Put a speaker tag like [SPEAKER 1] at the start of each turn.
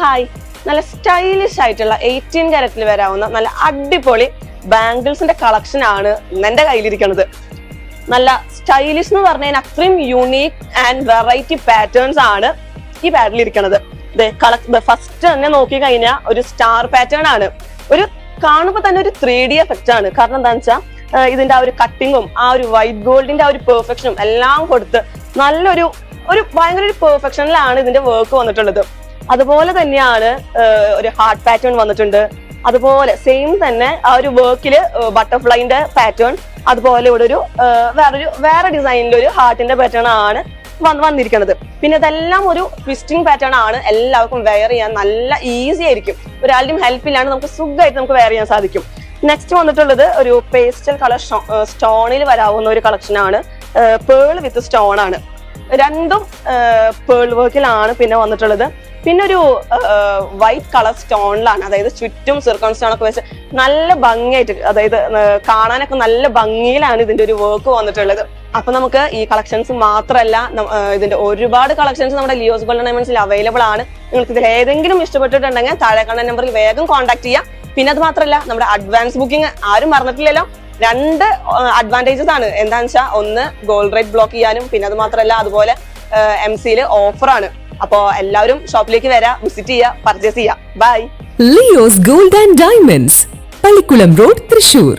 [SPEAKER 1] Hi നല്ല stylish ആയിട്ടുള്ള eighteen കാരറ്റിൽ വരാവുന്ന നല്ല അടിപൊളി ബാംഗിൾസിന്റെ കളക്ഷൻ ആണ് എന്റെ കയ്യിലിരിക്കുന്നത് നല്ല സ്റ്റൈലിഷ് എന്ന് പറഞ്ഞാൽ അത്രയും യൂണീക് ആൻഡ് വെറൈറ്റി പാറ്റേൺസ് ആണ് ഈ പാഡിൽ ഇരിക്കുന്നത് ഫസ്റ്റ് തന്നെ നോക്കി കഴിഞ്ഞാൽ ഒരു സ്റ്റാർ പാറ്റേൺ ആണ്. ഒരു കാണുമ്പോൾ തന്നെ ഒരു ത്രീ ഡി എഫക്റ്റ് ആണ്. കാരണം എന്താണെന്ന് വെച്ചാൽ ഇതിന്റെ ആ ഒരു കട്ടിങ്ങും ആ ഒരു വൈറ്റ് ഗോൾഡിന്റെ ആ ഒരു പെർഫെക്ഷനും എല്ലാം കൊടുത്ത് നല്ലൊരു ഒരു ഭയങ്കര ഒരു പെർഫെക്ഷനിലാണ് ഇതിന്റെ വർക്ക് വന്നിട്ടുള്ളത്. അതുപോലെ തന്നെയാണ് ഒരു ഹാർട്ട് പാറ്റേൺ വന്നിട്ടുണ്ട്. അതുപോലെ സെയിം തന്നെ ആ ഒരു വർക്കിൽ ബട്ടർഫ്ലൈന്റെ പാറ്റേൺ അതുപോലെ ഇവിടെ ഒരു വേറൊരു വേറെ ഡിസൈനിൽ ഒരു ഹാർട്ടിന്റെ പാറ്റേൺ ആണ് വന്ന് വന്നിരിക്കുന്നത് പിന്നെ ഇതെല്ലാം ഒരു ട്വിസ്റ്റിംഗ് പാറ്റേൺ ആണ്. എല്ലാവർക്കും വെയർ ചെയ്യാൻ നല്ല ഈസി ആയിരിക്കും. ഒരാളുടെയും ഹെൽപ്പ് ഇല്ലാണ്ട് നമുക്ക് സുഖമായിട്ട് നമുക്ക് വെയർ ചെയ്യാൻ സാധിക്കും. നെക്സ്റ്റ് വന്നിട്ടുള്ളത് ഒരു പേസ്റ്റൽ കളർ സ്റ്റോണിൽ വരാവുന്ന ഒരു കളക്ഷൻ ആണ്. പേൾ വിത്ത് സ്റ്റോൺ ആണ്. രണ്ടും പേൾ വർക്കിലാണ് പിന്നെ വന്നിട്ടുള്ളത്. പിന്നെ ഒരു വൈറ്റ് കളർ സ്റ്റോണിലാണ്. അതായത് ചുറ്റും സിർക്കോൺ സ്റ്റോൺ ഒക്കെ വെച്ച് നല്ല ഭംഗിയായിട്ട് അതായത് കാണാനൊക്കെ നല്ല ഭംഗിയിലാണ് ഇതിന്റെ ഒരു വർക്ക് വന്നിട്ടുള്ളത്. അപ്പൊ നമുക്ക് ഈ കളക്ഷൻസ് മാത്രമല്ല ഇതിന്റെ ഒരുപാട് കളക്ഷൻസ് നമ്മുടെ ലിയോസ് ഗോൾഡ് ഡയമണ്ട്സിൽ അവൈലബിൾ ആണ്. നിങ്ങൾക്ക് ഇതിൽ ഏതെങ്കിലും ഇഷ്ടപ്പെട്ടിട്ടുണ്ടെങ്കിൽ താഴെ കാണുന്ന നമ്പറിൽ വേഗം കോൺടാക്ട് ചെയ്യാം. പിന്നെ അത് മാത്രമല്ല നമ്മുടെ അഡ്വാൻസ് ബുക്കിംഗ് ആരും മറന്നിട്ടില്ലല്ലോ. രണ്ട് അഡ്വാന്റേജസ് ആണ്. എന്താണെന്ന് വെച്ചാൽ ഒന്ന് ഗോൾഡ് റേറ്റ് ബ്ലോക്ക് ചെയ്യാനും പിന്നെ അത് മാത്രമല്ല അതുപോലെ എം സിയിൽ ഓഫറാണ് അപ്പോൾ എല്ലാവരും ഷോപ്പിലേക്ക് വരാ വിസിറ്റ് ചെയ്യുക പർച്ചേസ് ചെയ്യുക by
[SPEAKER 2] Leo's gold and diamonds Pallikulam road Thrissur